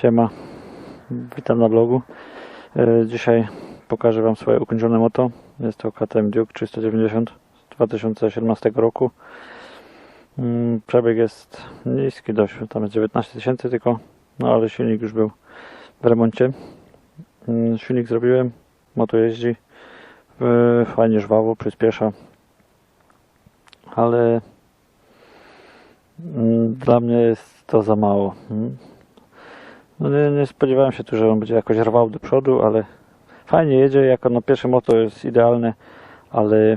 Siema, witam na blogu. E, Dzisiaj pokażę Wam swoje ukończone moto. Jest to KTM Duke 390 z 2017 roku. Mm, Przebieg jest niski dość, tam jest 19 tysięcy tylko, no ale silnik już był w remoncie. Mm, Silnik zrobiłem, moto jeździ, e, fajnie żwawo, przyspiesza, ale dla mnie jest to za mało. Mm. No nie, nie spodziewałem się tu, że on będzie jakoś rwał do przodu, ale fajnie jedzie, jako na pierwsze moto jest idealne, ale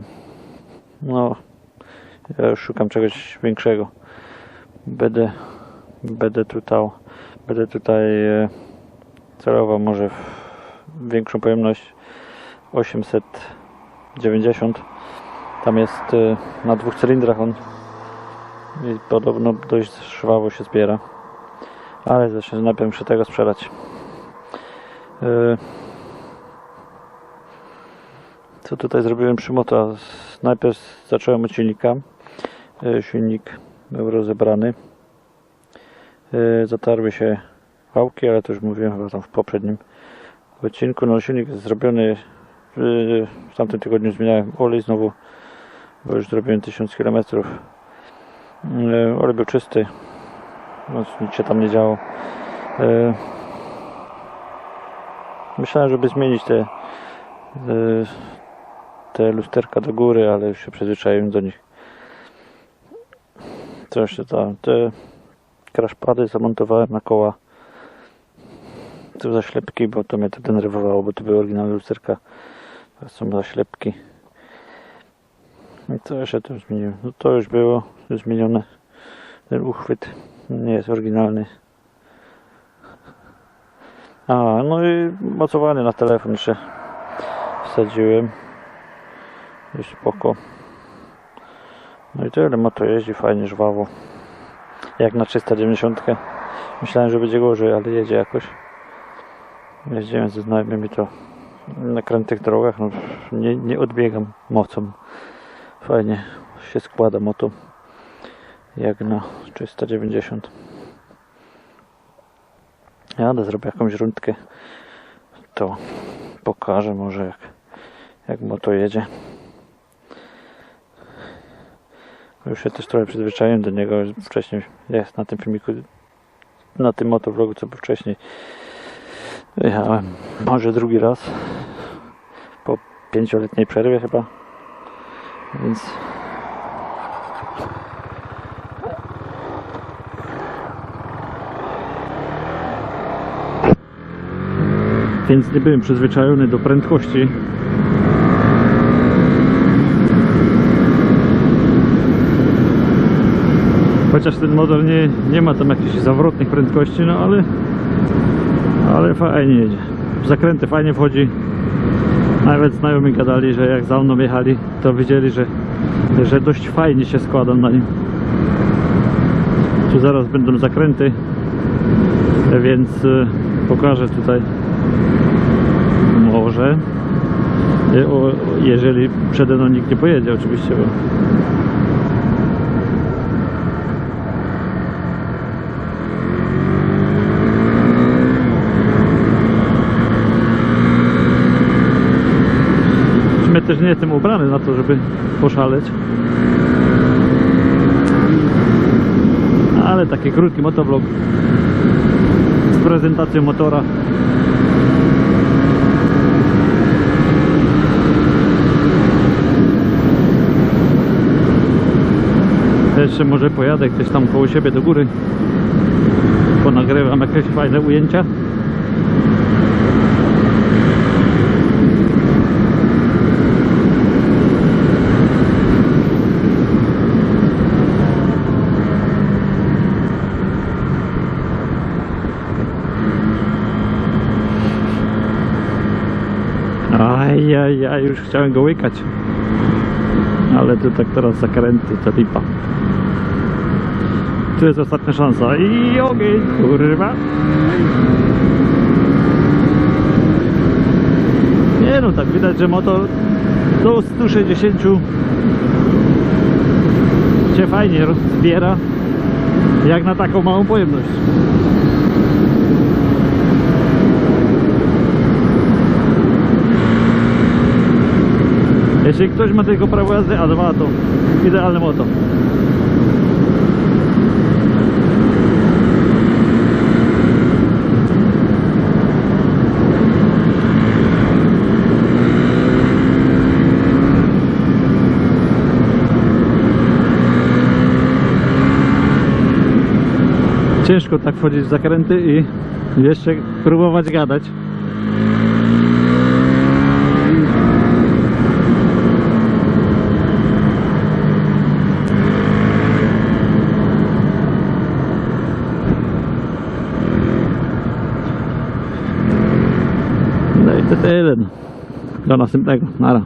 no ja już szukam czegoś większego. Będę, będę tutaj, będę tutaj e, celował może w większą pojemność 890. Tam jest e, na dwóch cylindrach on i podobno dość żwawo się zbiera. Ale zacznę najpierw muszę tego sprzedać. Yy, Co tutaj zrobiłem przy moto? Najpierw zacząłem od silnika. Yy, Silnik był rozebrany. Yy, Zatarły się wałki, ale to już mówiłem chyba tam w poprzednim odcinku. No silnik jest zrobiony. W tamtym tygodniu zmieniałem olej znowu, bo już zrobiłem 1000 km. Olej był czysty, no, nic się tam nie działo. E, Myślałem, żeby zmienić te, e, te lusterka do góry, ale już się przyzwyczaiłem do nich. Coś tam, te crashpady zamontowałem na koła. To zaślepki, bo to mnie to denerwowało, bo to były oryginalne lusterka. To są zaślepki. I co jeszcze tu zmieniłem? No to już było zmienione. Ten uchwyt nie jest oryginalny. A, no i mocowanie na telefon jeszcze wsadziłem. Jest spoko. No i tyle, moto jeździ fajnie, żwawo. Jak na 390. Myślałem, że będzie gorzej, ale jedzie jakoś. Jeździłem ze znajomymi to na krętych drogach, no nie, nie odbiegam mocą. Fajnie się składa moto jak na 390 jadę zrobię jakąś rundkę to pokażę może jak jak moto jedzie. Już się też trochę przyzwyczaiłem do niego wcześniej jest na tym filmiku na tym motovlogu co był wcześniej. Jechałem może drugi raz po pięcioletniej przerwie chyba więc więc nie byłem przyzwyczajony do prędkości. Chociaż ten motor nie, nie ma tam jakichś zawrotnych prędkości, no ale ale fajnie jedzie. W zakręty fajnie wchodzi. Nawet znajomi gadali, że jak za mną jechali, to widzieli, że, że dość fajnie się składam na nim. Tu zaraz będą zakręty, więc e, pokażę tutaj może E, jeżeli przede mną nikt nie pojedzie oczywiście bo też nie jestem ubrany na to, żeby poszaleć ale taki krótki motovlog z prezentacją motora Jeszcze może pojadę gdzieś tam koło siebie do góry. Ponagrywam jakieś fajne ujęcia. Ajajaj, już chciałem go łykać. Ale tu tak teraz zakręty, to lipa. Tu jest ostatnia szansa i ogień, kurwa. Nie no, tak widać, że motor do 160 się fajnie rozbiera. Jak na taką małą pojemność. Jeśli ktoś ma tylko prawo jazdy A2, to idealny moto. Ciężko tak wchodzić w zakręty i jeszcze próbować gadać. No i to tyle. no. Do następnego. Nara.